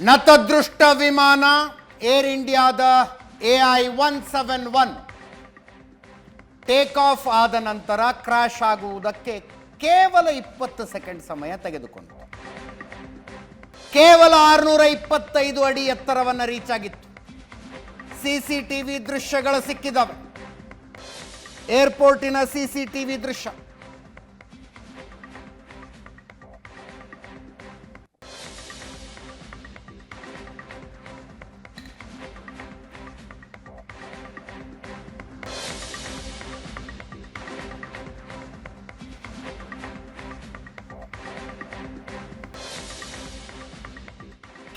ನತದೃಷ್ಟ ವಿಮಾನ ಏರ್ ಇಂಡಿಯಾದ A I one seven one take off ಆದ ನಂತರ ಕ್ರಾಶ್ ಆಗುವುದಕ್ಕೆ ಕೇವಲ ಇಪ್ಪತ್ತು ಸೆಕೆಂಡ್ ಸಮಯ ತೆಗೆದುಕೊಂಡು ಕೇವಲ ಆರುನೂರ ಇಪ್ಪತ್ತೈದು ಅಡಿ ಎತ್ತರವನ್ನು ರೀಚ್ ಆಗಿತ್ತು. ಸಿಸಿಟಿವಿ ದೃಶ್ಯಗಳು ಸಿಕ್ಕಿದವೆ. ಏರ್ಪೋರ್ಟಿನ ಸಿಸಿಟಿವಿ ದೃಶ್ಯ.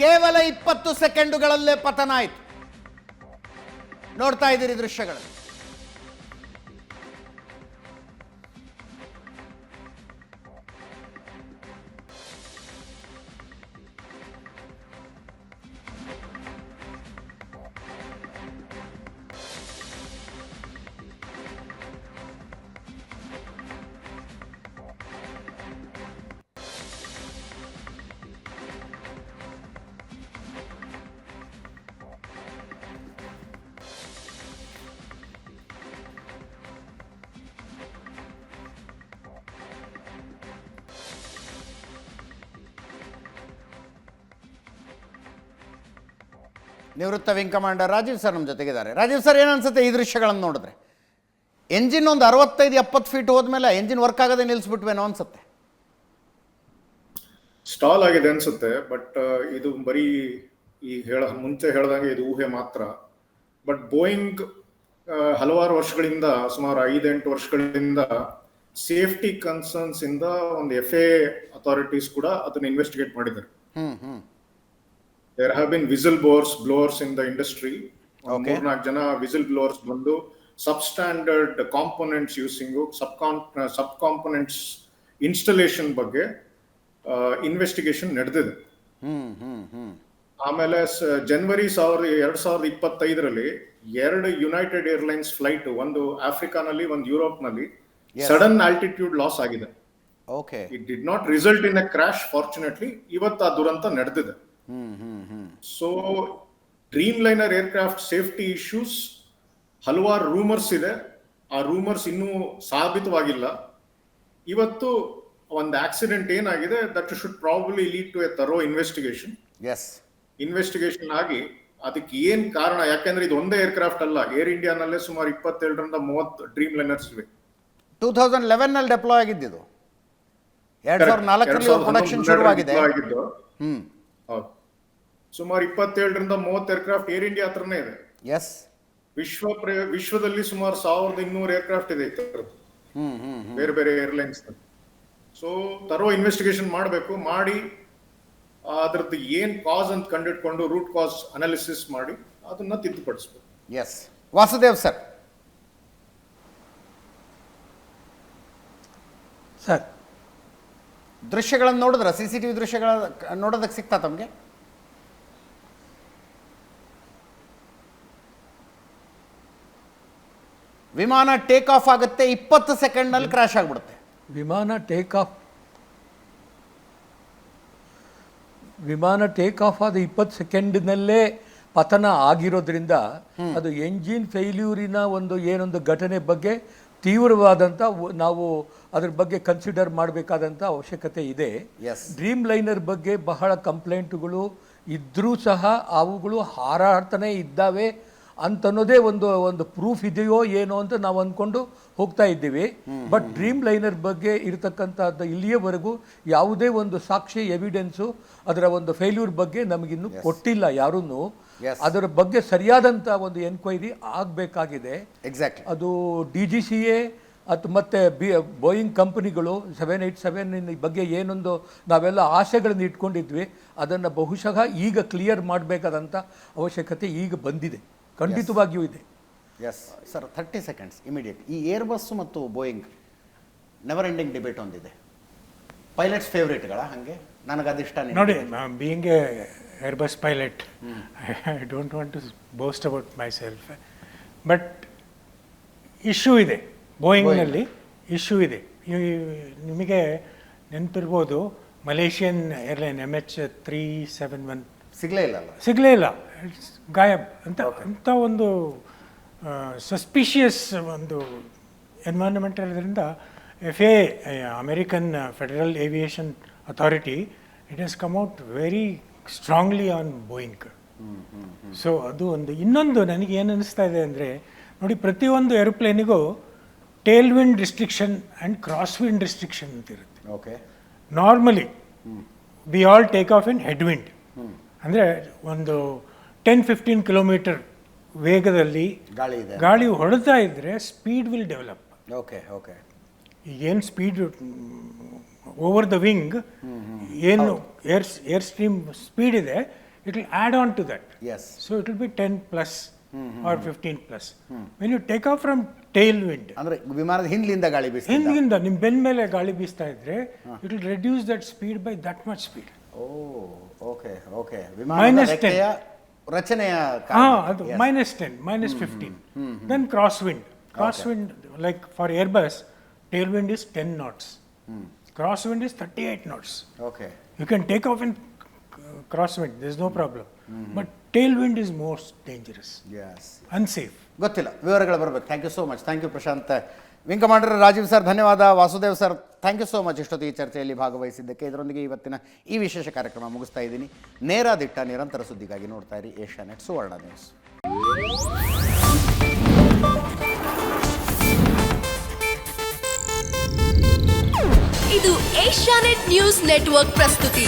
ಕೇವಲ ಇಪ್ಪತ್ತು ಸೆಕೆಂಡುಗಳಲ್ಲೇ ಪತನ ಆಯಿತು ನೋಡ್ತಾ ಇದ್ದೀರಿ ದೃಶ್ಯಗಳು. ನಿವೃತ್ತ ವಿಂಗ್ ಕಮಾಂಡರ್ ರಾಜೀವ್ ಸರ್ ನಮ್ಮ ಜೊತೆಗಿದ್ದಾರೆ. ರಾಜೀವ್ ಸರ್ ಏನು ಅನ್ಸುತ್ತೆ ಈ ದೃಶ್ಯಗಳನ್ನು ನೋಡಿದ್ರೆ? ಎಂಜಿನ್ ಒಂದು ಅರವತ್ತೈದು ಎಪ್ಪತ್ತು ಫೀಟ್ ಹೋದ್ಮೇಲೆ ಎಂಜಿನ್ ವರ್ಕ್ ಆಗದೆ ನಿಲ್ಲಿಸ್ಬಿಟ್ವೇನೋ ಅನ್ಸುತ್ತೆ? ಸ್ಟಾಲ್ ಆಗಿದೆ ಅನ್ಸುತ್ತೆ ಬಟ್ ಇದು ಬರೀ ಈ ಹೇಳ ಮುಂಚೆ ಹೇಳ್ದಂಗೆ ಇದು ಊಹೆ ಮಾತ್ರ. ಬಟ್ ಬೋಯಿಂಗ್ ಹಲವಾರು ವರ್ಷಗಳಿಂದ ಸುಮಾರು ಐದೆಂಟು ವರ್ಷಗಳಿಂದ ಸೇಫ್ಟಿ ಕನ್ಸರ್ನ್ಸ್ ಇಂದ ಒಂದು ಎಫ್ ಎ ಅಥಾರಿಟೀಸ್ ಕೂಡ ಅದನ್ನ ಇನ್ವೆಸ್ಟಿಗೇಟ್ ಮಾಡಿದ್ದಾರೆ. Hmm hmm. There have been whistle bores blowers in the industry Okay. ಮೂರ್ನಾಲ್ಕು ಜನ ವಿಸಿಲ್ ಬ್ಲೋರ್ಸ್ ಬಂದು substandard components using sub con sub components installation ಬಗ್ಗೆ ಇನ್ವೆಸ್ಟಿಗೇಷನ್ ನಡೆದಿದೆ ಆಮೇಲೆ ಜನವರಿ ಸಾವಿರದ ಎರಡ್ ಸಾವಿರದ ಇಪ್ಪತ್ತೈದರಲ್ಲಿ ಎರಡು ಯುನೈಟೆಡ್ ಏರ್ಲೈನ್ಸ್ ಫ್ಲೈಟ್ ಒಂದು ಆಫ್ರಿಕಾನಲ್ಲಿ ಒಂದು ಯುರೋಪ್ನಲ್ಲಿ ನಲ್ಲಿ ಸಡನ್ ಆಲ್ಟಿಟ್ಯೂಡ್ ಲಾಸ್ ಆಗಿದೆ it did not result in a crash fortunately ಇವತ್ತು ಆ ದುರಂತ ನಡೆದಿದೆ so Dreamliner aircraft safety issues ಹಲವಾರು ರೂಮರ್ಸ್ ಇದೆ. ಆ ರೂಮರ್ಸ್ ಇನ್ನೂ ಸಾಬೀತವಾಗಿಲ್ಲ. ಇವತ್ತು ಒಂದು ಆಕ್ಸಿಡೆಂಟ್ ಏನಾಗಿದೆ that should probably lead to a thorough investigation as investigation ಆಗಿ ಅದಕ್ಕೆ ಏನ್ ಕಾರಣ ಯಾಕಂದ್ರೆ ಇದು ಒಂದೇ ಏರ್ಕ್ರಾಫ್ಟ್ ಅಲ್ಲ ಏರ್ ಇಂಡಿಯಾನಲ್ಲೇ ಸುಮಾರು ಇಪ್ಪತ್ತೇಳರಿಂದ ಮೂವತ್ತು ಡ್ರೀಮ್ ಲೈನರ್ಸ್ ಇವೆ ಟೂ ತೌಸಂಡ್ ಲೆವೆನ್ನಲ್ಲಿ ಡೆಪ್ಲಾಯ್ ಆಗಿದ್ದಿದ್ದು ಎರಡ್ ಸಾವಿರದ ನಾಲ್ಕರಲ್ಲಿ ಪ್ರೊಡಕ್ಷನ್ ಶುರುವಾಗಿದೆ. ಆಗಿದ್ದು. ಹ್ಮ್. ಸುಮಾರು ಇಪ್ಪತ್ತೇಳರಿಂದ ಮೂವತ್ತು ಏರ್ಕ್ರಾಫ್ಟ್ ಏರ್ ಇಂಡಿಯಾ ಹತ್ರನೇ ಇದೆ. ಎಸ್ ವಿಶ್ವ ಪ್ರ- ವಿಶ್ವದಲ್ಲಿ ಸುಮಾರು ಸಾವಿರದ ಇನ್ನೂರು ಏರ್ಕ್ರಾಫ್ಟ್ ಇದೆ ಬೇರೆ ಬೇರೆ ಏರ್ಲೈನ್ಸ್ ಸೊ ತರೋ ಇನ್ವೆಸ್ಟಿಗೇಷನ್ ಮಾಡಬೇಕು ಮಾಡಿ ಅದ್ರದ್ದು ಏನ್ ಕಾಸ್ ಅಂತ ಕಂಡಿಟ್ಕೊಂಡು ರೂಟ್ ಕಾಸ್ ಅನಾಲಿಸಿಸ್ ಮಾಡಿ ಅದನ್ನ ತಿದ್ದುಪಡಿಸ್ಬೇಕು. Yes Vasudev sir. ಸರ್. ದೃಶ್ಯಗಳನ್ನು ನೋಡಿದ್ರೆ? ಸಿ ಸಿ ಟಿ ವಿ ದೃಶ್ಯಗಳ ನೋಡೋದಕ್ಕೆ ಸಿಗ್ತಾ ತಮಗೆ? ವಿಮಾನ ಟೇಕ್ ಆಫ್ ಆಗುತ್ತೆ ಇಪ್ಪತ್ತು ಸೆಕೆಂಡ್ನಲ್ಲಿ ಕ್ರಾಶ್ ಆಗಿಬಿಡುತ್ತೆ. ವಿಮಾನ ಟೇಕ್ ಆಫ್ ವಿಮಾನ ಟೇಕ್ ಆಫ್ ಆದ ಇಪ್ಪತ್ತು ಸೆಕೆಂಡ್ನಲ್ಲೇ ಪತನ ಆಗಿರೋದ್ರಿಂದ ಅದು ಎಂಜಿನ್ ಫೇಲ್ಯೂರಿನ ಒಂದು ಏನೊಂದು ಘಟನೆ ಬಗ್ಗೆ ತೀವ್ರವಾದಂಥ ನಾವು ಅದ್ರ ಬಗ್ಗೆ ಕನ್ಸಿಡರ್ ಮಾಡಬೇಕಾದಂಥ ಅವಶ್ಯಕತೆ ಇದೆ. ಡ್ರೀಮ್ ಲೈನರ್ ಬಗ್ಗೆ ಬಹಳ ಕಂಪ್ಲೇಂಟ್ಗಳು ಇದ್ದರೂ ಸಹ ಅವುಗಳು ಹಾರಾಡ್ತಾನೆ ಇದ್ದಾವೆ. ಅಂತನ್ನೋದೇ ಒಂದು ಒಂದು ಪ್ರೂಫ್ ಇದೆಯೋ ಏನೋ ಅಂತ ನಾವು ಅಂದ್ಕೊಂಡು ಹೋಗ್ತಾ ಇದ್ದೀವಿ. ಬಟ್ ಡ್ರೀಮ್ ಲೈನರ್ ಬಗ್ಗೆ ಇರತಕ್ಕಂಥದ್ದು ಇಲ್ಲಿಯವರೆಗೂ ಯಾವುದೇ ಒಂದು ಸಾಕ್ಷಿ ಎವಿಡೆನ್ಸು ಅದರ ಒಂದು ಫೇಲ್ಯೂರ್ ಬಗ್ಗೆ ನಮಗಿನ್ನೂ ಕೊಟ್ಟಿಲ್ಲ ಯಾರೂ. ಅದರ ಬಗ್ಗೆ ಸರಿಯಾದಂಥ ಒಂದು ಎನ್ಕ್ವೈರಿ ಆಗಬೇಕಾಗಿದೆ. ಎಕ್ಸಾಕ್ಟ್ ಅದು ಡಿ ಜಿ ಸಿ ಎ ಅದು ಮತ್ತು ಬಿ ಬೋಯಿಂಗ್ ಕಂಪ್ನಿಗಳು ಸೆವೆನ್ ಏಯ್ಟ್ ಸೆವೆನ್ ಬಗ್ಗೆ ಏನೊಂದು ನಾವೆಲ್ಲ ಆಸೆಗಳನ್ನು ಇಟ್ಕೊಂಡಿದ್ವಿ. ಅದನ್ನು ಬಹುಶಃ ಈಗ ಕ್ಲಿಯರ್ ಮಾಡಬೇಕಾದಂಥ ಅವಶ್ಯಕತೆ ಈಗ ಬಂದಿದೆ. ಖಂಡಿತವಾಗಿಯೂ ಇದೆ. Yes sir thirty seconds immediate ಈ ಏರ್ ಬಸ್ಸು ಮತ್ತು ಬೋಯಿಂಗ್ ನೆವರ್ ಎಂಡಿಂಗ್ ಡಿಬೇಟ್ ಒಂದಿದೆ. ಪೈಲಟ್ಸ್ ಫೇವ್ರೇಟ್ಗಳ ಹಾಗೆ? ನನಗೆ ಅದಿಷ್ಟ ನೋಡಿ being a Airbus pilot I don't want to boast about myself but issue ಇದೆ. ಬೋಯಿಂಗ್ನಲ್ಲಿ ಇಶ್ಯೂ ಇದೆ. ನಿಮಗೆ ನೆನಪಿರ್ಬೋದು Malaysian airline M H three seven one ಸಿಗ್ಲೇ ಇಲ್ಲ ಸಿಗಲೇ ಇಲ್ಲ. ಇಟ್ಸ್ ಗಾಯಬ್ ಅಂತ ಅಂಥ ಒಂದು ಸಸ್ಪಿಷಿಯಸ್ ಒಂದು ಎನ್ವೈರನ್ಮೆಂಟ್ ಇರೋದ್ರಿಂದ F A American Federal Aviation Authority it has come out very strongly on Boeing so ಅದು ಒಂದು ಇನ್ನೊಂದು ನನಗೆ ಏನು ಅನಿಸ್ತಾ ಇದೆ ಅಂದರೆ ನೋಡಿ ಪ್ರತಿಯೊಂದು ಏರೋಪ್ಲೇನಿಗೂ tail wind restriction and cross wind restriction ಅಂತ ಇರುತ್ತೆ. Okay normally we all take off in head wind ಅಂದರೆ ಒಂದು ಟೆನ್ ಫಿಫ್ಟೀನ್ ಕಿಲೋಮೀಟರ್ ವೇಗದಲ್ಲಿ ಗಾಳಿ ಇದೆ. ಗಾಳಿ ಹೊಡೆತಾ ಇದ್ದರೆ speed will develop okay okay ಏನು ಸ್ಪೀಡ್ ಓವರ್ ದ ವಿಂಗ್ ಏನು ಏರ್ ಏರ್ ಸ್ಟ್ರೀಮ್ ಸ್ಪೀಡ್ ಇದೆ it will add on to that yes so it will be ten plus or fifteen plus when you take off from tail wind ಅಂದ್ರೆ ವಿಮಾನದ ಹಿಂದಿಂದ ಗಾಳಿ ಬೀಸ ಹಿಂದಿಂದ ನಿಮ್ಮ ಬೆನ್ ಮೇಲೆ ಗಾಳಿ ಬೀಸ್ತಾ ಇದ್ರೆ it will reduce that speed by that much speed oh okay okay Minus ವಿಮಾನದ 10. ರೆಕ್ಕೆಯ ರಚನೆಯ ಹಾ ಕಾರಣ. ಅದು Yes. Minus ten minus fifteen then cross wind cross wind like for Airbus tail wind is ten knots cross wind is thirty eight knots okay you can take off in cross wind this no problem but tail wind is most dangerous yes unsafe ಗೊತ್ತಿಲ್ಲ. ವಿವರಗಳು ಬರಬೇಕು. Thank you so much thank you Prashant wing commander Rajeev sir, ಧನ್ಯವಾದ. Vasudev sir thank you so much ಇಷ್ಟೊತ್ತು ಈ ಚರ್ಚೆಯಲ್ಲಿ ಭಾಗವಹಿಸಿದ್ದಕ್ಕೆ. ಇದರೊಂದಿಗೆ ಇವತ್ತಿನ ಈ ವಿಶೇಷ ಕಾರ್ಯಕ್ರಮ ಮುಗಿಸ್ತಾ ಇದ್ದೀನಿ. ನೇರ ದಿಟ್ಟ, ನಿರಂತರ ಸುದ್ದಿಗಾಗಿ ನೋಡ್ತಾ ಇರಿ ಏಷ್ಯಾ ನೆಟ್ ಸುವರ್ಣ ನ್ಯೂಸ್. ಇದು ಏಷ್ಯಾನೆಟ್ ನ್ಯೂಸ್ ನೆಟ್ವರ್ಕ್ ಪ್ರಸ್ತುತಿ.